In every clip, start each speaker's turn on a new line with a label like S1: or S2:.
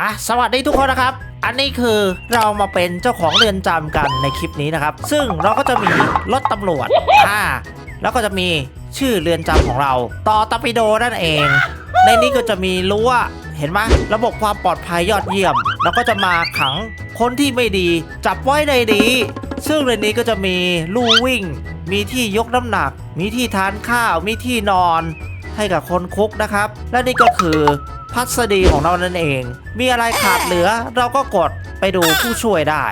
S1: อะสวัสดีทุกคนนะครับ อันนี้คือเรามาเป็นเจ้าของเรือนจำกันในคลิปนี้นะครับ ซึ่งเราก็จะมีรถตำรวจอ่าแล้วก็จะมีชื่อเรือนจำของเรา ต่อตอร์ปิโดนั่นเอง ในนี้ก็จะมีรั้วเห็นไหมระบบความปลอดภัยยอดเยี่ยม แล้วก็จะมาขังคนที่ไม่ดี จับไว้ในนี้ซึ่งในนี้ก็จะมีลู่วิ่ง มีที่ยกน้ำหนัก มีที่ทานข้าว มีที่นอนให้กับคนคุกนะครับ และนี่ก็คือ พัสดีของเรานั่นเอง มีอะไรขาดเหลือเราก็กดไปดูผู้ช่วยได้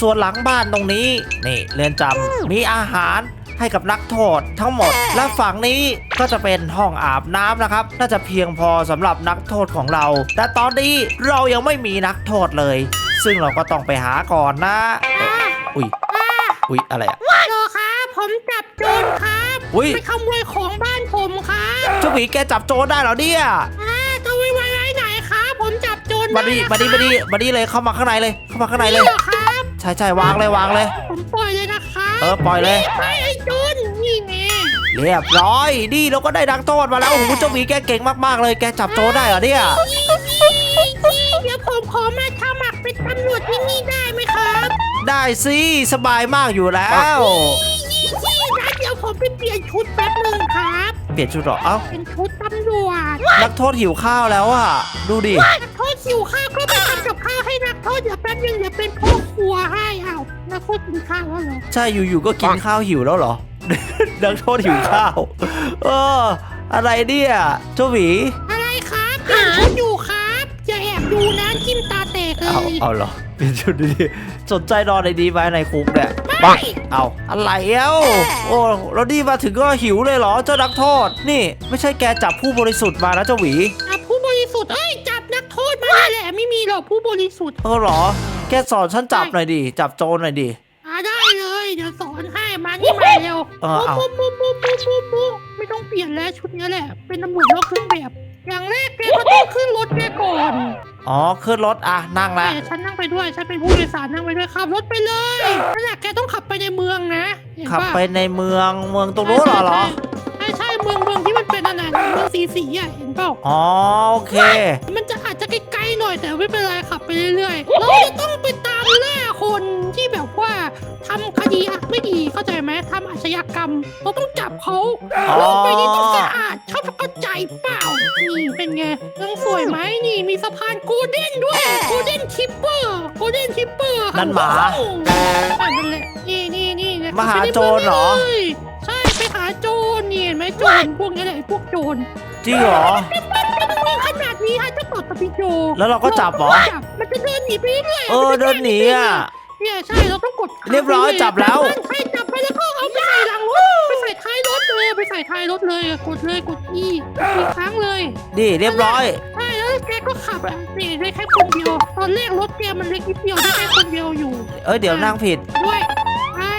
S1: ส่วนหลังบ้านตรงนี้นี่เรือนจำมีอาหารให้กับนักโทษทั้งหมด และฝั่งนี้ก็จะเป็นห้องอาบน้ำนะครับ น่าจะเพียงพอสำหรับนักโทษของเรา แต่ตอนนี้เรายังไม่มีนักโทษเลย ซึ่งเราก็ต้องไปหาก่อนนะเอ่ออุ้ยอุ้ยอะไรอะ
S2: ฮัลโหลครับผมจับโจรครับ
S1: อุ๊ย
S2: ไปขโมยของบ้านผมครับ
S1: เจ้าหมีแกจับโจรได้เหรอเนี่ย
S2: บโจร
S1: มาดิ
S2: ได้
S1: มาดิมาดิมาดิเลยเข้ามาข้างในเลย เข้ามาข้างในเลย
S2: หรอครับ
S1: ใช่ใช่วางเลยวางเลย
S2: ผมปล่อยเลยนะครับ
S1: เออปล่อยเลย
S2: ไปไอ้โจรนี่ไง
S1: เรียบร้อยนี่เราก็ได้ดังโทษมาแล้วโอ้โหเจ้าหมีแกเก่งมากๆเลยแกจับโจรได้เหรอเนี่ย
S2: นี่เดี๋ยวผมขอมาสมัครเป็นตำรวจที่นี่ได้ไหมครับ
S1: ได้สิสบายมากอยู่แล้ว
S2: นี่ที่นะเดี๋ยวผมไปเปลี่ยนชุดแป๊บหนึงครับ
S1: เปลี่ยนชุดเหรอเอ้า
S2: เป็นชุดตำรวจ
S1: นักโทษหิวข้าวแล้วอะ ดูดิ
S2: นักโทษ หิวข้าวก็ไปทำกับข้าวให้นักโทษเดี๋ยวแป๊บนึงเดี๋ยวเป็นพ่อครัวให้เอานักโทษกินข้าวแล้วเหรอ
S1: ใช่อยู่ๆก็กินข้าวหิวแล้วเหรอ นักโทษหิวข้าวเอออะไรเนี่ยเจ้าหมี
S2: อะไรครับเปลี่ยนชุดอยู่ครับอย่าแอบดูนะจิ้มตาแตกเล
S1: เอา
S2: ย
S1: เอาเหรอเปลี่ยนชุดดีๆสนใจนอนในดีไหมในคุกเนี่ย
S2: ไม่
S1: เอาอะไรเอ้าโอ้แล้วนี่มาถึงก็หิวเลยเหรอเจ้านักโทษนี่ ไม่ใช่แกจับผู้บริสุทธิ์มานะเจ้าหวี
S2: จั หละไม่มีหรอกผู้บริสุทธิ์
S1: เออเหรอ แกสอนฉันจับหน่อยดิ จับโจรหน่อยดิ
S2: อ่าได้เลย เดี๋ยวสอนให้มานี่มาเร็ว
S1: เออเอา
S2: ปุ๊บปุ๊บปุ๊บปุ๊บปุ๊บปุ๊บไม่ต้องเปลี่ยนแล้วชุดนี้แหละ เป็นตำรวจนอกเครื่องแบบ อย่างแรกแกก็ต้องขึ้นรถแกก่อน
S1: อ๋อขึ้นรถอะนั่ง
S2: แต่
S1: ละ
S2: ฉันนั่งไปด้วย ฉันเป็นผู้โดยสารนั่งไปด้วยขับรถไปเลยนั่นแหละแกต้องขับไปในเมืองนะเห็น
S1: ขับ
S2: ปะ
S1: ไปในเมืองเมืองตรงนู้นเหรอเหรอ
S2: ใช่ใช่เมืองเมืองที่มันเป็นอะไรนะเมืองสีสีอะเห็นเปล่า
S1: อ๋อโอเค
S2: ไม่เป็นไรขับไปเรื่อยๆ เราจะต้องไปตามล่าคนที่แบบว่าทำคดีอะไม่ดีเข้าใจไหมทำอาชญากรรม เราต้องจับเขา
S1: อ๋อ
S2: ลงไปนี่ต้องสะอาดชอบเข้าใจเปล่า นี่เป็นไงเรื่องสวยไหมนี่มีสะพานโกลเด้นด้วย โกลเด้นทิปเปอร์ โกลเด้นทิปเปอร์
S1: นั่นหมา
S2: นั่นแหละนี่นี่นี่นะ
S1: มาหาโจรเหรอ
S2: ใช่ไปหาโจรนี่เห็นไหมโจรพวกนี้แหละไอ้พวกโจร
S1: จริงเหรอ
S2: มันขนาดนี้ฮะเจะตอ ดตะปิโย
S1: แล้วเราก็จับเหรอ
S2: จับมันจะเดินหนีไปเรื่อยๆ
S1: เออเดินหนีอะ
S2: เนี่ยใช่เราต้องกด
S1: เรียบร้อยจับแล้ว
S2: ใช่จับไปแล้วก็เอาไปใส่หลังรถไปใส่ท้ายรถเลยไปใส่ท้ายรถเลยอะกดเลยกดอีอีกครั้งเลย
S1: นี่เรียบร้อย
S2: ใช่แล้วแกก็ขับอะนี่ได้แค่คนเดียว ตอนแรกรถแกมันเล็กนิดเดียวได้แค่คนเดียวอยู่
S1: เอ้ยเดี๋ยวนั่งผิด
S2: ด้วยใช่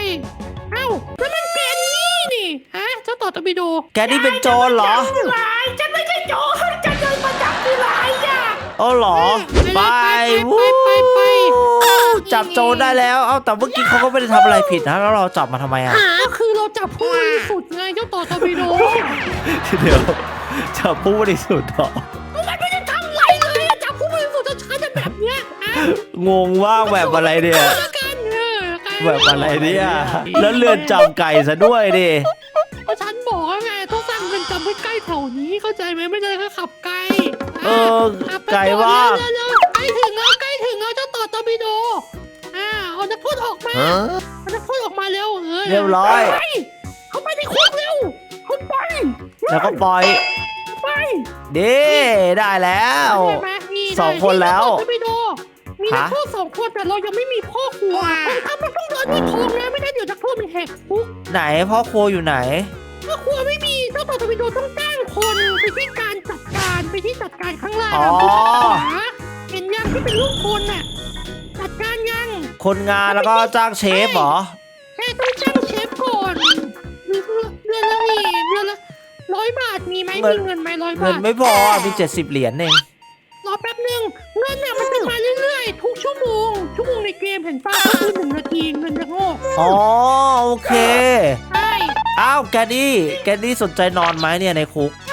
S2: เอ้าแล้วมันเป็นนี่นี่ฮะเจ้าต่อตะบิโด
S1: แกนี่เป็นโจรเหรอ
S2: ผู้ร้ายฉัน
S1: ออเหรอ
S2: ไป
S1: ไป
S2: ไปไปไปไป
S1: วู้จับโจรได้แล้ว เอ้าแต่เมื่อกี้เขาก็ไม่ได้ทำอะไรผิดนะ แล้วเราจับมาทำไมอะ
S2: ก็คือเราจับผู้บริสุทธิ์ไงเจ้าต่อตะบิโด
S1: เดี๋ยวจับผู้บริสุทธิ์เหรอ
S2: มันไม่ได้ทำอะไรเลยจับผู้บริสุทธิ์จะช้าจะแบบเนี้ยอะ
S1: งงว่ากแบบอะไรเนี่ย
S2: แล้วกันเออใคร
S1: แบบอะไรเนี่ย แล้วเลือนจำไก่ซะด้วยดิ
S2: ก็ฉันบอกแล้วไงต้องสร้างเรือนจำให้ใกล้แถวนี้เข้าใจไหมไม่ได้แค่ขับไกล
S1: เออ
S2: ขับป
S1: ไก่ว่า
S2: เร็วๆเร็วๆใกล้ถึงแล้วใกล้ถึงแล้วเจ้าต่อตะบิโดอ่าเอานักโทษออกมาเอานักโทษออกมาเร็วเออ
S1: เรียบร้อย
S2: ไปเข้าไปในคุกเร็วเข้าไป
S1: แล้วก็ปล่อย
S2: เข้าไป
S1: ดีได้แล้ว
S2: เห็นไหมนี่
S1: สองคนแล้ว
S2: เจ้าต่อตะบิโดมีนัก
S1: ฮะ
S2: โทษสองคนแต่เรายังไม่มีพ่อครัวถ้ามันต้องเดินด้วยทงนะไม่ได้นเดี๋ยวนักโทษมันแหกคุก
S1: ไหนพ่อครัวอยู่ไหน
S2: ถ้าครัวไม่มีเจ้าต่อตะวิโดต้องจ้างคนไปที่การจัดการ ไปที่จัดการข้างล่าง
S1: อ๋อ
S2: ผู้จัดการเห็นยังที่เป็นลูกคนน่ะจัดการยัง
S1: คนงานแล้วก็จ้างเชฟเหรอ
S2: แค่ต้องจ้างเชฟก่อนเดือนเดือนละนี่เดือนละร้อยบาทมีไหม
S1: เงิน
S2: มีเงินไหมร้อย
S1: เงิ
S2: บานท
S1: ไม่พอมี70เหรียญเอง
S2: รอแป๊บนึงเงินน่ะมันจะมาเรื่อยๆ ทุกชั่วโมงชั่วโมงในเกมเห็นป่ะก็คือหนึ่งนาทีเงินจะงอก
S1: อ๋อโอเค
S2: ใช่
S1: อ้าวแกนี่แกนี่สนใจนอนไหมเนี่ยในคุก
S2: อัน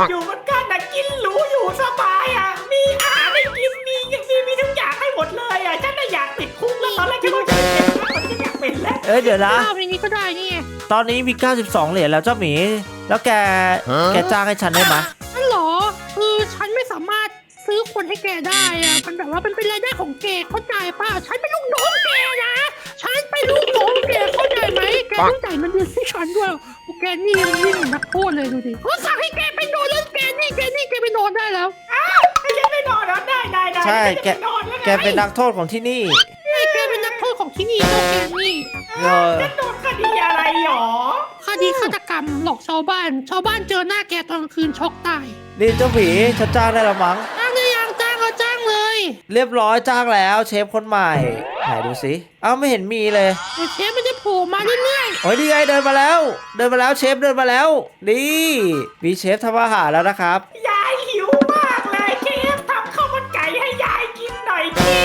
S2: ดอยู่มันก็นนะกินหรู
S3: อยู่สบายอะ มีอาหารให้กินมีมีมีทุกอย่างให้หมดเลยอะ ฉันน่ะอยากติดคุกแล้วตอนแรกฉันก็าะเป็นแล้วตอนนี้ฉันอยากเป็นแล้ว
S1: เอ้ยเดี๋ยวนะ
S2: รอบนี้ก็ได้นี่
S1: ตอนนี้มี 92 เหรียญแล้วเจ้าหมี แล้วแก แกจ้างให้ฉันได้ไหม
S2: นั่นหรอ คือฉันไม่สามารถซื้อคนให้แกได้อะมันแบบว่ามันเป็นรายได้ของแกเข้าใจป่ะฉันเป็นลูกน้องแกนะ ฉันไปลูกน้องแกเข้าใจไหมแกต้องจ่ายเงินเดือนให้ฉันด้วยโอแกนี่มันยิ่งหนนักโทษเลยดูดิเขาสั่งให้แก นอนแล้วแกนี่แกนี่แกไปนอนได้แล้ว
S3: ให้ฉันไม่นอนแล้วได้ได้ได้
S1: ใช่
S3: ฉัน
S1: แก
S3: จะไปนอนแล้วไง
S1: แกเป็นนักโทษของที่นี่
S2: ให้แกเป็นนักโทษของที่นี่โอแกนี่
S1: เออ
S3: ฉันโดนคดีอะไรหรอ
S2: คดีฆาตกรรมหลอกชาวบ้าน ชาวบ้านเจอหน้าแกตอนกลางคืนช็อกตาย
S1: นี่เจ้าหมีฉันจ้างได้และมั้ง
S2: จ้างเลยยังจ้างก็จ้างเลย
S1: เรียบร้อยจ้างแล้วเชฟคนใหม่ไหนดูสิเอ้าไม่เห็นมีเลย
S2: เดี๋ยวเชฟมันจะ โผล่มาเรื่อย
S1: โอ้ยนี่ไงเดินมาแล้ว เดินมาแล้วเชฟเดินมาแล้วนี่มีเชฟทำอาหารแล้วนะครับ
S3: ยายหิวมากเลยเชฟทำข้าวมันไก่ให้ยายกินหน่อยที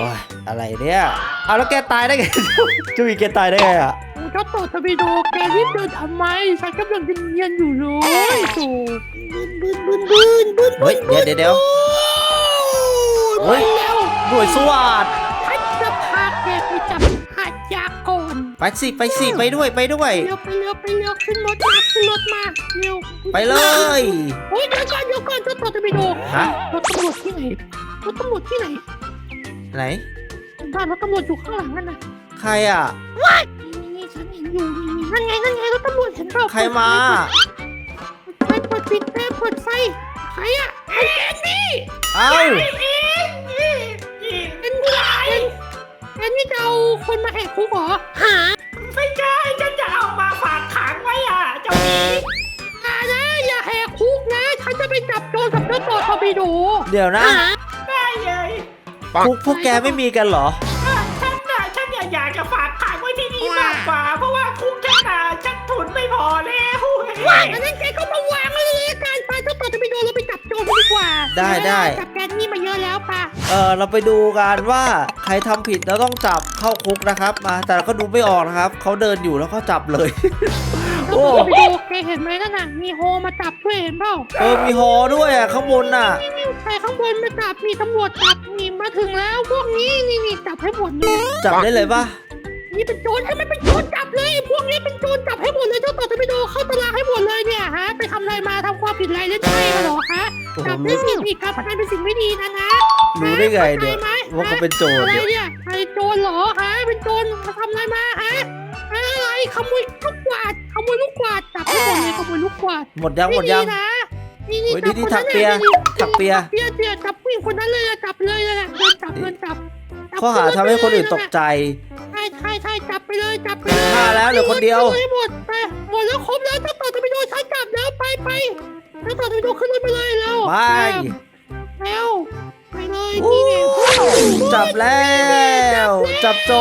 S1: โอ้ยอะไรเนี่ยเอาแล้วแกตายได้ไงเจ้าหมีแกตายได้ไงอะ
S2: ๆผมก็ต่อทวีโดแกรีบเดินทำไมฉันกำลังเรียนอยู่เลยโถ่บึนบึนบึนบึนบึน
S1: เฮ้ยเดี๋ยวเดี๋ยวเดี๋ยวเฮ้
S2: เฮ้
S1: ย
S2: ยแล้ว
S1: หน่วยสวัสด
S2: ไป
S1: สิไปสิไปด้วยไปด้วย
S2: เร็วไปเร็วไปเร็วขึ้นรถมาขึ้นรถมาเร็ว
S1: ไปเลย
S2: โอ้ยเดี๋ยวก่อนเดี๋ยวก่อนเจ้าต่อทวีโด
S1: ฮะ
S2: รถตำรวจที่ไหนรถตำรวจที่ไหน
S1: ไหน
S2: บ้านรถตำรวจอยู่ข้างหลังนั่นน่ะ
S1: ใครอะ
S2: นี่นี่ฉันเห็นอยู่นี่นี่นั่นไงนั่นไงรถตำรวจเห็นเปล่า
S1: ใครมา
S2: ไฟเปิดปิดแม่เปิดไฟใครอะไอ้แอนนี่
S1: เอ้า
S3: ยิงยิงยิง
S2: เป็นใครแอนนี่จะเอาคนมาแหกคุกเหรอหา
S3: ไม่ใช่ ฉันจะเอามาฝากขังไว้อะ เจ้าหมี
S2: หานะอย่าแหกคุกนะ ฉันจะไปจับโจรกับเจ้าต่อทอร์ปิโด
S1: เดี๋ยวนะ
S2: หา
S3: ได้เลย
S1: พวกพวกแกไม่มีกันเหรอ
S3: อะฉันน่ะฉันอยากอยากจะฝากขังไว้ที่นี่มากกว่า เพราะว่าคุกฉันน่ะฉันทุนไม่พอแล้ว
S2: ว่าอันนั้นแกก็มาวางเลยละกันไปเจ้าต่อทอร์ปิโดเราไปจับโจรกันดีกว่า
S1: ได้ได้
S2: จับ เอ
S1: อเราไปดูกันว่าใครทำผิดแล้วต้องจับเข้าคุกนะครับ มาแต่ก็ดูไม่ออกนะครับเขาเดินอยู่แล้วก็จับเลย
S2: เจ้า
S1: โอ้
S2: ต่อทอร์ปิโดแกเห็นไหมนั่นน่ะมีโฮมาจับด้วยเห็นเปล่า
S1: เออมีฮอด้วยอะข้างบนน่ะ
S2: นี่นี่ใครข้างบนมาจับมีตำรวจจับนี่มาถึงแล้วพวกนี้นี่นี่จับให้หมดเลย
S1: จับได้เลยปะ
S2: นี่เป็นโจรใช่ไหมเป็นโจรจับเลยพวกนี้เป็นโจรจับให้หมดเลยเจ้าต่อจะไปโดเข้าตารางให้หมดเลยเนี่ยฮะ ไปทำอะไรมาทำความผิดอะไรเล่นไพ่มาเหรอฮะ
S1: โอ้โห
S2: จับได้สิ่งผิดการพนันเป็นสิ่งไม่ดีนะนะ
S1: รู้ได้ไงเดี๋ยว
S2: ข้ใจไหม
S1: ว่าเขาเป็นโจร
S2: อะไร
S1: เนี่ย
S2: เนี่ยไอ้โจรเหรอฮะเป็นโจรมาทำอะไรมาฮะอะไรขโมยลูกกวาดขโมยลูกกวาดจับให้หมดเลยขโมยลูกกวาด
S1: หมดยังหมดยัง
S2: ไนะ นี่นี่
S1: โอ้ย
S2: จับ
S1: นี่
S2: คน
S1: ถั
S2: นั้
S1: ก
S2: น
S1: เปีย
S2: เลยนี่
S1: ถักเปีย
S2: ถักเปียเปียจับผู้หญิงคนนั้นเลยอะจับเลยอะเดินจับเดินจับจับ
S1: ข้อหาทำให้คนอื่นตกใจ
S2: ใช่ใช่ใช่จับไปเลยจับไปเลย
S1: ฆ่าแล้วเหลือคนเดียว
S2: ขึ้รถให้หมดไปหมดแล้วครบแล้วเจ้าต่อจะไปโดนฉันจับแล้วไปไปเจ้าต่อจะไปโดนขึ้นรถไปเลยแล้ว
S1: ไป
S2: แล้วไปเลยนี่เนี่ย
S1: จับแล้ว จับโจ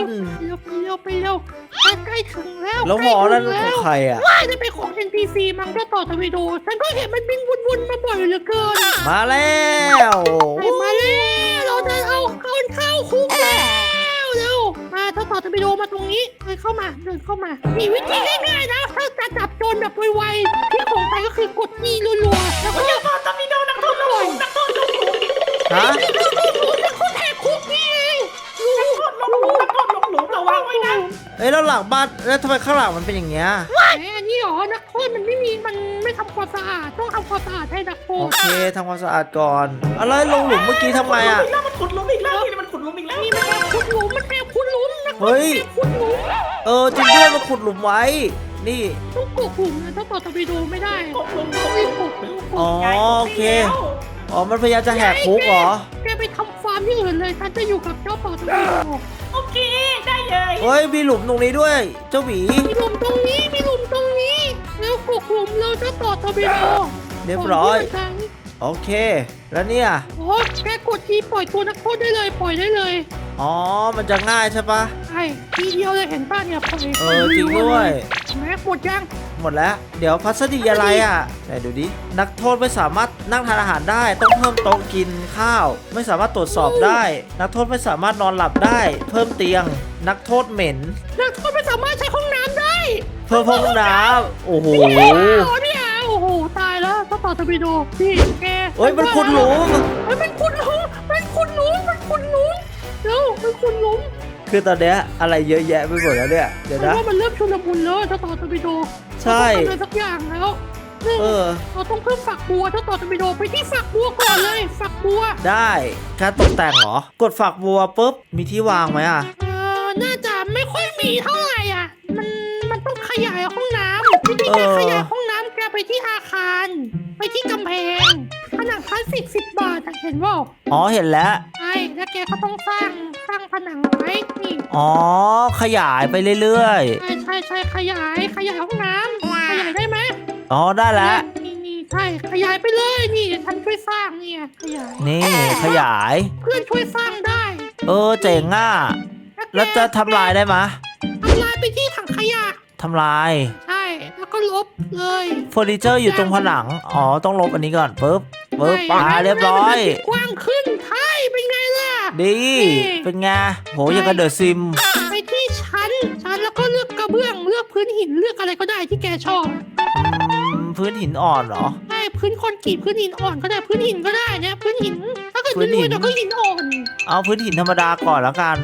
S1: ร
S2: เร็วไปเร็วไปเร็ว ใกล้ถึงแล้ว
S1: แล้วหมอนั่น
S2: ใกล้
S1: ข
S2: ถึ
S1: อง
S2: แล้ว
S1: ใครอะ
S2: ว่าจะเป็นของ NPC มั้งเจ้าต่อทวีโด ฉันก็เห็นมันบินวนๆมาบ่อยเหลือเกิน
S1: มาแล้ว
S2: ไปมาแล้วเราจะเอาเข้าเข้าคุกแล้วเร็วมาเจ้าต่อทวีโดมาตรงนี้เดินเข้ามาเดินเข้ามามีวิธีง่ายๆนะถ้าจะจับโจรแบบไวๆที่ของไปก็คือกดนี่รัวๆแล้วก็
S3: เจ้าพ่อตอมิโดนักโทษลงหลุมนักโทษลงหลุม
S1: ฮะ
S2: แล้วก็แอ้
S1: ยแล้วหลังบ้านแล้วทำไมข้างหลังมันเป็นอย่างเงี้ย
S2: แหมอันนี้เหรอนักโทษมันไม่มีมันไม่ทำความสะอาดต้องทำความสะอาดให้นักโท
S1: โอ
S2: ษ
S1: เคทำความสะอาดก่อนอะไรลงหลุมเมื่อกี้ทำไมอะ
S3: ขุดหลุมอีกแล้วมันขุดหลุมอีกแล้วนี่มันขุดหลุมอีกแล้ว
S2: นี่มันแอบขุดหลุมมันแอบขุดหลุมนักโทษ
S1: เฮ้ย
S2: แอบขุดหลุม
S1: เออจริงด้วยมาขุดหลุมไว้ นี่
S2: ต้องกดหลุมนะถ้าต่อตะวีโดไม่ได้
S3: กบหลุมก
S2: ต้อบง
S3: ห
S2: รี
S3: ลุ
S2: บ
S3: ม
S2: กดต้องก
S1: อ๋อ
S2: ด
S1: โอเค อ๋อมันพยายามจะแหกคุกเหรอ
S2: แกไปทำฟาร์ม ที่อื่นเลยฉันจะอยู่กับเจ้าต่อตะวีโด
S3: โอเค ได้เลย
S1: เฮ้ยมีหลุมตรงนี้ด้วย เจ้าหมี
S2: มีหลุมตรงนี้มีหลุมตรงนี้ แล้วกดหลุมเราจะต่อตะวีโด
S1: เรียบร้อย
S2: กดที่มัน
S1: โอเค แล้วเนี่ย
S2: โอ้แกกดทีปล่อยตัวนักโทษได้เลยปล่อยได้เลย
S1: อ๋อ มันจะง่ายใช่ปะ
S2: ใช่ทีเดียวเลยเห็นป่ะเนี่ยปล่อย
S1: เออจริงด้วย
S2: แม็กหมดยัง
S1: หมดแล้ว เดี๋ยวพัสดีอะไรอะไหนดูดิ นักโทษไม่สามารถนั่งทานอาหารได้ ต้องเพิ่มโต๊ะกินข้าว ไม่สามารถตรวจสอบได้ นักโทษไม่สามารถนอนหลับได้ เพิ่มเตียง นักโทษเหม็น
S2: นักโทษไม่สามารถใช้ห้องน้ำได้
S1: เพิ่มห้องน้ำโอ้โห
S2: โอ้โหเนี่ยโอ้โหตายแล้วต้องต่อตะวีโดพี่แก
S1: เฮ้ยมันขุดหลุม
S2: เฮ้ยมันขุดหลุมมันขุดหลุมมันขุดหลุมเร็วแล้วเป็นคนล้ม
S1: คือตอนเนี้ยอะไรเยอะแยะไปหมดแล้วเนี่ย เดี๋ยว
S2: เพ
S1: นะ
S2: ราะว่ามันเริ่มชุลมุนแล้วเจ้าต่อตะบิโด
S1: ใช่
S2: เราต้องทำอะไรสักอย่างแล้วหนึ่ง
S1: เออ
S2: เราต้องเพิ่มฝักบัวเจ้าต่อตะบิโดไปที่ฝักบัวก่อนเลยฝักบัว
S1: ได้การตกแต่งเหรอ กดฝักบัวปุ๊บ มีที่วางไหมอะ
S2: เออน่าจะไม่ค่อยมีเท่าไหร่อะ มันมันต้องขยายห้องน้ำวิธีการ
S1: เออ
S2: ขยายห้องน้ำแกไปที่อาคาร ไปที่กำแพง ผนังพลาสติกสิบบาทอะเห็นว่า
S1: อ๋อเห็นแล้ว
S2: ใช่แล้วแกก็ต้องสร้างสร้างผนังไว้นี่
S1: อ๋อ ขยายไปเรื่อย
S2: ใช่ใช่ใช่ขยายขยายห้องน้ำขยายได้ไหม
S1: ๆ อ๋อได้แล้ว
S2: นี่นี่ใช่ขยายไปเลยนี่ฉันช่วยสร้างเนี่ยขยาย
S1: นี่ขยาย
S2: เพื่อนช่วยสร้างได้
S1: เออเจ๋งอะ แล้วจะทำลายได้ไหมะ
S2: ทำลายไปที่ถังขยะ
S1: ทำลาย
S2: ใช่แล้วก็ลบเลย
S1: เฟอร์นิเจอร์อยู่ตรงผนัง อ๋อต้องลบอันนี้ก่อนปุ๊บ ปุ๊บ
S2: ใช่
S1: อ่าเรียบร้อย
S2: ให้มันกว้างขึ้นใช่เป็นไงล่ะ
S1: ดี เป็นไงโหยังกับเดอะซิม
S2: ไปที่ชั้นชั้นแล้วก็เลือกกระเบื้องเลือกพื้นหินเลือกอะไรก็ได้ที่แกชอบ
S1: พื้นหินอ่อนเหรอ
S2: ใช่พื้นคอนกรีตพื้นหินอ่อนก็ได้พื้นหินก็ได้เนี่ยพื้นหินถ้าเกิด
S1: พื้
S2: พื้น
S1: นหิ
S2: หิ
S1: น
S2: นก็หินอ่อน
S1: เอาพื้นหินธรรมดาก่อนแล้วกัน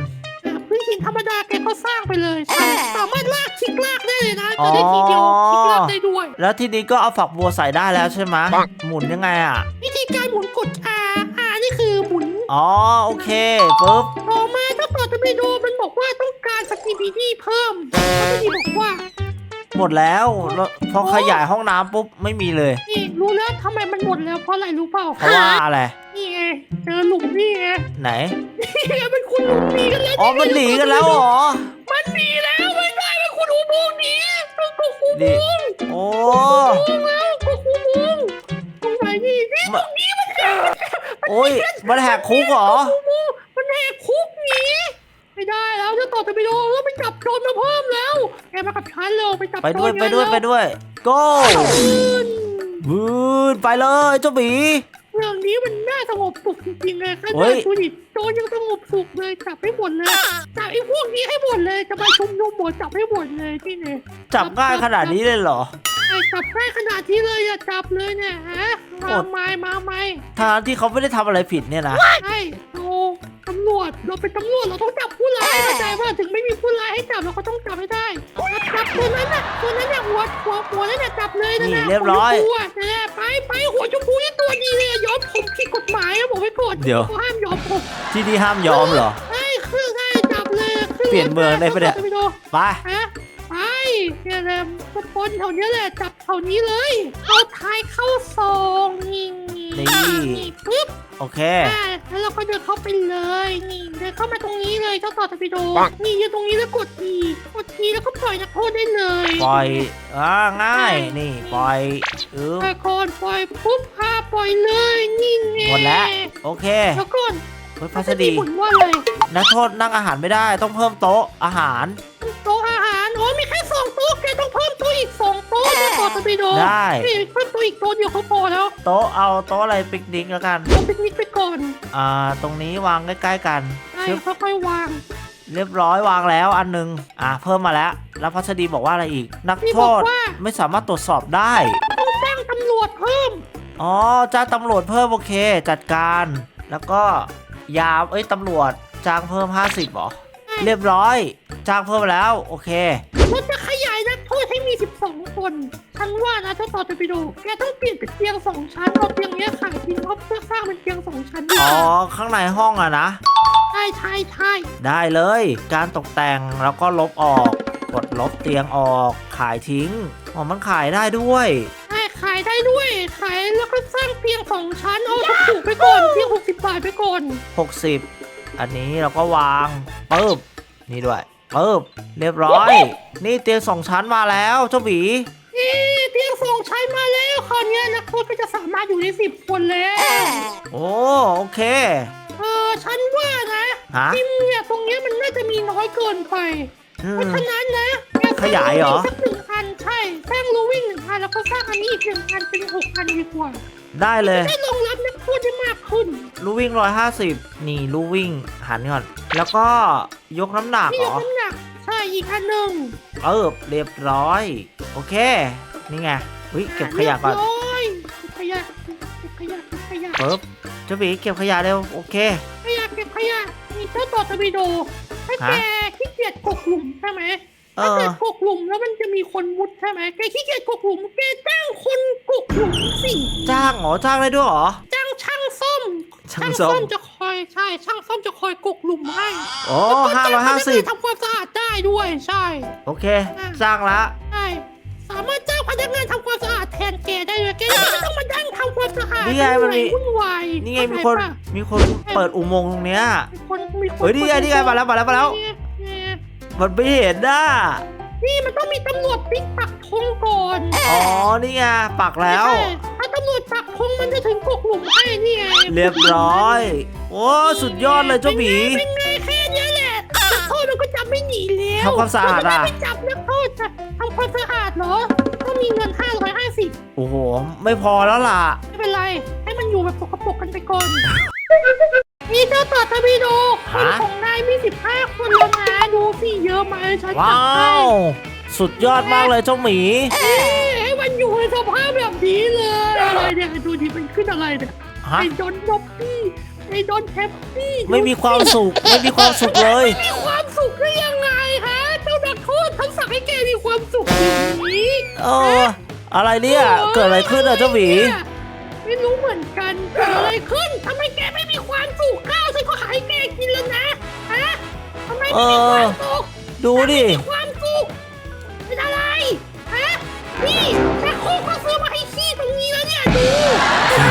S2: อะพื้นหินธรรมดา แกก็สร้างไปเลยใช่สามารถลากคลิกลากได้เลยนะจะได้ทีเดียวคลิกลากได้ด้วย
S1: แล้วทีนี้ก็เอาฝักบัวใส่ได้แล้วใช่ไหมะหมุนยังไงอะ
S2: วิธีการหมุนกด R R นี่คือหมุน
S1: อ๋อโอเคปุ๊บ
S2: ต่อมาถ้าต่อจะไปดูมันบอกว่าต้องการสกิบิดี้เพิ่มก็จะบอกว่า
S1: หมดแล้วแล้วพอขยายห้องน้ำปุ๊บไม่มีเลย
S2: นี่รู้แล้วทำไมมันหมดแล้วเพราะอะไรรู้เปล่า
S1: เพราะว่าอะไร
S2: นี่ไงเจอหลุมนี่ไง
S1: ไหน
S2: นี่ไงเป็นคุณหลุมหนีกันแล้ว
S1: อ๋อ มันหนีกันแล้วเหรอ
S2: มันหนีแล้วไม่ได้เป็นคุณอุโมงค์หนีต้องกูคู
S1: นี่
S2: โมงค์
S1: โอ้
S2: คูโมงค์แล้วกูคูโมงค์ตรงไหนนี่นี่
S1: มาโอ้ยมันแหกคุกเหรอ
S2: คูโม มากับฉันเร็วไปจับ
S1: ไปด้วย
S2: โจร
S1: ไปด้วย
S2: กัน
S1: ไป
S2: เร็
S1: ด้วย go
S2: อืม
S1: วืนไปเลยเจ้าหมี
S2: เรื่องนี้มันน่าสงบสุขจริงๆเลยข
S1: เฮ้
S2: นาด
S1: ย
S2: ดูดิโจรยังสงบสุขเลยจับให้หมดเลยจับไอ้พวกนี้ให้หมดเลยจะมาชุมนุมหมดจับให้หมดเลยที่เนี่ย
S1: จับง่ายขนาดนี้เลยเหรอ
S2: ไอ้จับได้ขนาดที่เลยอะจับเลยเนี่ยฮะมา
S1: โอด
S2: ไม่มาไม่
S1: ทางที่เขาไม่ได้ทำอะไรผิดเนี่ยนะ
S2: ใช่ เราตำรวจเราเป็นตำรวจเราต้องจับผู้ร้ายเข้าใจว่าถึงไม่มีผู้ร้ายให้จับเราก็ต้องจับให้ได้จับจับตัวนั้นน่ะตัวนั้นน่ะหัวหัวหัวนั่นน่ะจับเลยนะ
S1: นี่
S2: นะ
S1: เรียบร้อย
S2: หัวชมพูอะนั่นแหละไปไปหัวชมพูนี่ตัวดีเลยอะย้อมผมผิดกฎหมายอะบอกไว้ก่อน
S1: เดี๋ยว
S2: ขาห้ามย้อมผม
S1: ที่นี่ห้ามยอมเหรอ
S2: ไอ้คือไงจับเลยขึ้
S1: เปลี่ยนเมืองได้ปะเนี่ย
S2: ไปดู
S1: ไป
S2: ฮะไปเนี่ยแหละทุกคนแถวเนี้ยแหละจับแถวนี้เลยเอาท้ายเข้าซองนี่
S1: นี่
S2: นี่ปึ๊บ
S1: โอเค
S2: อ่าแล้วเราก็เดินเข้าไปเลยนี่เดินเข้ามาตรงนี้เลยเจ้าต่อตะปิโดนี่ยืนตรงนี้แล้วกดทีกดทีแล้วก็ปล่อยนักโทษได้เลย
S1: ปล่อยอ่าง่าย นี่ปล่อยอือ
S2: ปล่อยก่อนปล่อยปุ๊บอ่าปล่อยเลยนี่ไง
S1: หมดแล้ว โอเค
S2: แล้วก่อน
S1: เฮ้ยพัสดี
S2: หมุนว่าอะไร
S1: นักโทษนั่งอาหารไม่ได้ต้องเพิ่มโต๊ะอาหาร
S2: มีแค่สองโต๊ะแกต้องเพิ่มโต๊ะอีกสองโต๊ะเจ้าต่อตะปิโด
S1: ได้
S2: นี่เพิ่มโต๊ะอีกโต๊ะเดียวเขาพอแล้ว
S1: โต๊ะเอาโต๊ะอะไรปิกนิกแล้วกัน
S2: เอาปิกนิกไปก่อน
S1: อ่า ตรงนี้วางใกล้ ๆ กัน
S2: ใช่
S1: ชึบ
S2: ค่อยๆวาง
S1: เรียบร้อยวางแล้วอันหนึง อ่า เพิ่มมาแล้ว แล้วพัสดีบอกว่าอะไรอีก นัก
S2: นี่
S1: โท
S2: บอก
S1: ษ
S2: ว่า
S1: ไม่สามารถตรวจสอบได้
S2: ต้องแจ้งตำรวจเพิ่ม
S1: อ๋อจ้างตำรวจเพิ่มโอเค จัดการ แล้วก็ยามเอ้ยตำรวจจ้างเพิ่ม 50เหรอ เรียบร้อย จ้างเพิ่มแล้ว โอเค
S2: เราจะขยายนักโทษให้มี 12 คนฉันว่านะเจ้าต่อจะไปดู แกต้องเปลี่ยนเป็นเตียงสองชั้นเอาเตียงเนี้ยขายทิ้งเพราะเพื่อสร้างเป็นเตียงสองชั้นดีก
S1: อ๋อ
S2: ว่า
S1: ข้างในห้องอะนะ
S2: ใช่ใช่ใช่
S1: ได้เลย การตกแต่งแล้วก็ลบออก กดลบเตียงออก ขายทิ้ง อ๋อ มันขายได้ด้วย
S2: ใช่ขายได้ด้วย ขายแล้วก็สร้างเตียงสองชั้นเอาถูกๆไปก่อนเตียง60 บาทไปก่อน
S1: 60 อันนี้เราก็วางปึ๊บนี่ด้วย ปึ๊บเรียบร้อย นี่เตียงสองชั้นมาแล้วเจ้าหวี
S2: นี่เตียงสองชั้นมาแล้วคราวเนี้ยนักโทษก็จะสามารถอยู่ได้10คนแล้ว
S1: โอ้โอเค
S2: เออฉันว่านะ
S1: ฮะ
S2: ทิมเนี่ยตรงเนี้ยมันน่าจะมีน้อยเกินไป
S1: อื
S2: เพราะ
S1: ม
S2: ฉะนั้นนะแกสร้ง
S1: ขยายเหรอ
S2: สักหนึ่งอันใช่สร้างรูวิ่งหนึ่งอันแล้วก็สร้างอันนี้อีกหนึ่งอันเป็นหกอันดีกว่า
S1: ได้เลย
S2: ได้รองรับ นักโทษได้มากขึ้น
S1: ลูวิ่งร้อยห้าสิบนี่ลูวิ่งหันก่อน แล้วก็ยกน้ำหนัก
S2: นี่
S1: เหร
S2: ยก
S1: อ
S2: น้ำหนักใช่อีกอันหนึ่ง
S1: เออเรียบร้อย โอเค นี่ไงวิเก็บขยะก่อน
S2: เรียบร้อยเก็บขยะเก็บขยะเก็บขยะ
S1: ปึ๊บเจ้าหวีเก็บขยะเร็ว โอเค
S2: ขยะเก็บขยะนี่เจ้าต่อต่อตะบิโดถ้าแก
S1: ฮะ
S2: ขี้เกียจกกหลุมใช่ไหม
S1: เอ
S2: ถ้า
S1: อ
S2: เกิดกกหลุมแล้วมันจะมีคนมุดใช่ไหมแกขี้เกียจกกหลุมแกจ้างคนกกหลุมสิ
S1: จ้างเหรอจ้างได้ด้วยเหรอ
S2: จ้าง ช่างซ่อม
S1: ช่างซ่อม
S2: จะคอยใช่ ช่างซ่อมจะคอยกกหลุมให้
S1: โอ้
S2: แล้วก็
S1: ห้า
S2: จ้ง
S1: ร้อยห้าสิบ
S2: พนักงนทำความสะอาดได้ด้วยใช่
S1: โอเคจ้างละ
S2: ใช่ สามารถจ้างพนักงานทำความสะอาดแทนแกได้เลยแกไม่ต้องมานั่งทำความสะอาด
S1: นี่ไงมันมี
S2: วุ่นวาย
S1: นี่ไงมี
S2: เข้า
S1: คน
S2: ใจปะ
S1: มีคนเปิดอุโมงค์ตรงเนี้ย
S2: มีคนมีคน
S1: เฮ้ยนี่ไงนี่ไงมาแล้วมาแล้วมาแล้ว
S2: เนี่ยเนี่ย
S1: มันไม่เห็นน่ะ
S2: นี่มันต้องมีตำรวจติ๊กปัก ธงก่อน
S1: อ๋อนี่ไงปักแล้ว
S2: ใช่ถ้าตำรวจปักธงมันจะถึงกกหลุมให้นี่ไง
S1: เรียบร้อย โอ้สุดยอดเลยเจ้าหมี
S2: เป็นไงแค่เนี้ยแหละนักโทษมันก็จับไม่หนีแล้ว
S1: ทำความสะอาดอะ
S2: มันไม่จับนักโทษจะทำความสะอาดเหรอต้องมีเงิน550
S1: โอ้โห ไม่พอแล้วล่ะ
S2: ไม่เป็นไร ให้มันอยู่แบบปกปกกันไปก่อน นี่เจ้าต่อทวีโดคน
S1: ฮะ
S2: ของนายมี15คนแล้วนะดูสิเยอะไหมฉันจั
S1: ว้า
S2: ดให้
S1: ว สุดยอดมากเลยเจ้าหมี
S2: เอ้ยให้มันอยู่ในสภาพแบบนี้เลยอะไรเนี่ยดูดิมันขึ้นอะไรเนี่ย
S1: ฮะ
S2: ไอ้ดอนดอปปี้ไอ้ดอนแฮปปี้
S1: ไม่มีความสุขไม่มีความสุขเลย
S2: มีความสุขได้ยังไงฮะเจ้านักโทษฉันสั่งให้แกมีความสุขอย่างนี้
S1: เออ อะไรเนี่ยเกิดอะไรขึ้นอะเจ้าหมี
S2: ไม่รู้เหมือนกันเกิดอะไรขึ้นทำไมแกไม่มีความสุขข้าวฉันก็หายแกกินแล้วนะฮะทำไมไม่มีความสุข
S1: ดูดิ
S2: ไม่มีความ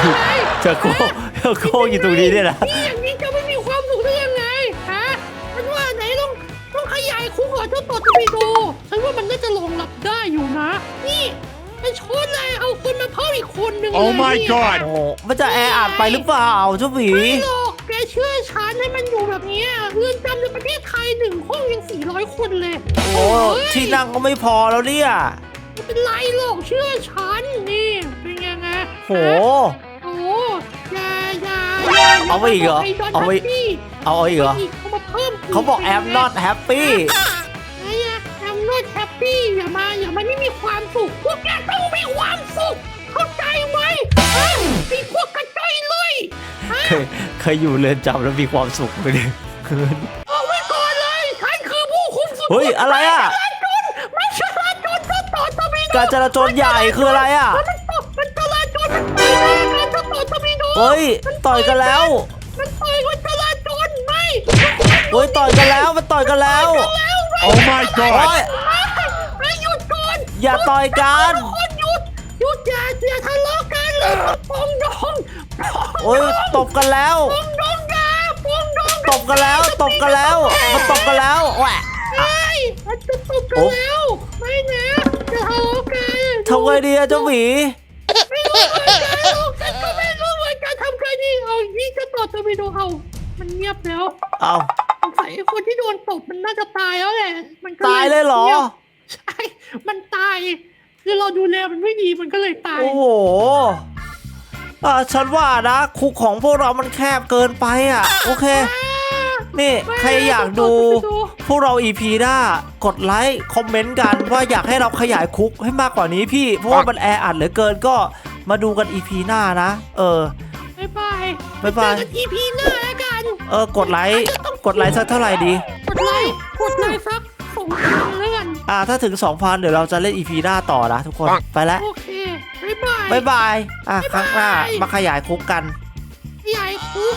S2: เป็นอะไรเจะ
S1: โคกเจะโคกอยู่ตรงนี้เนี่ยนะ
S2: นี่อย่างนี้จะไม่มีความสุขได้ยังไงฮะฉันว่าไหนต้องต้องขยายคุกเหรอเจ้าต่อจะไปดูฉันว่ามันน่าจะรองรับได้อยู่นะ นี่เป็นชนเลยเอาคนมาเพิ่มอีกคนหนึ่งเลย
S4: Oh my
S2: เนี่ย
S4: god
S1: โอ้โหมันจะแออัดไปหรือเปล่าเจ้าหมี
S2: ไม่หรอกแกเชื่อฉันให้มันอยู่แบบเนี้ยเรือนจำในประเทศไทยหนึ่งห้องยังสี่ร้อยคนเลย
S1: โอ้
S2: เฮ้ย
S1: ที่นั่งก็ไม่พอแล้วเนี่ย
S2: ไม่เป็นไรหรอกเชื่อฉันนี่เป็นไงไง
S1: โห เอาไปอีกเหรอ
S2: ไอ้ดอน
S1: เอาไป
S2: ทัฟฟี่
S1: เอาอีกเหรอ
S2: เขามาเพิ่ม
S1: เขาบอกแอม not happy
S2: ไอ้แอม not happy อย่ามาอย่ามาไม่มีความสุขพวกแกต้องมีความสุขเข้าใจไหมฮะไอ้พวกกระจอยเลยฮะ
S1: เคยเคยอยู่เรือนจำแล้วมีความสุขไหมเนี่ย
S2: เอาไว้ก่อนเลยฉันคือผู้คุมสุด
S1: เฮ้ยอะไรอะ
S2: ไม่จราจรก็ต่อตะบีโด
S1: การจราจรใหญ่คืออะไรอะ เฮ้ยต่อยกันแล้ว
S2: มันต่อยกันจราจรไม่
S1: เฮ้ยต่อยกันแล้วมันต่อยกันแล้ว
S2: แล้วไม่
S4: Oh my
S1: โอ้
S4: god
S1: ย
S2: ไม่หยุดก่อน
S1: อย่าต่อยกัน
S2: ทุคนหยุดหยุดอย่าอย่าทะเลาะกันเลยปองดอง
S1: โอ้ยตบกันแล้ว
S2: ปองดองอย่าปองดอง
S1: ตบกันแล้วตบกันแล้วมันตบกันแล้วแหวะ
S2: ไอ้มันจะตบกันแล้วไม่นะจะทะเลาะกัน
S1: ทำไงดีอะเจ้าหมี
S2: ไม่รู้ อย่างนี้จะต่อจะไปดูเอามันเงียบแล้ว
S1: เอา
S2: สงสัยไอ้คนที่โดนตบมันน่าจะตายแล้วแหละมันก็
S1: ตายเลยเหรอ
S2: งีบใช่ มันตาย คือเราดูแลมันไม่ดีมันก็เลยตาย
S1: โอ้โหอ่าฉันว่านะคุกของพวกเรามันแคบเกินไปอะ โอเค นี่ ใครอยากดู พวกเรา EP หน้ากดไลค์ คอมเมนต์กันว่าอยากให้เราขยายคุกให้มากกว่านี้พี่ เพราะว่ามันแออัดเหลือเกินก็มาดูกัน EP หน้านะ เออ
S2: บ๊ายบาย
S1: บ๊ายบาย
S2: เจอกัน EP หน้าแล้วกัน
S1: เออกดไลค์กดไลค์สักเท่าไหร่ดี
S2: กดไลค์กดไลค์สักสองพันแล้วกัน
S1: อ่า ถ้าถึง 2,000 เดี๋ยวเราจะเล่น EP หน้าต่อนะทุกคนไปแล้ว
S2: โอเคบ๊ายบาย
S1: บ๊ายบาย อะครั้งหน้า
S2: บ๊ายบาย
S1: มาขยายคุกกัน
S2: ใหญ่คุก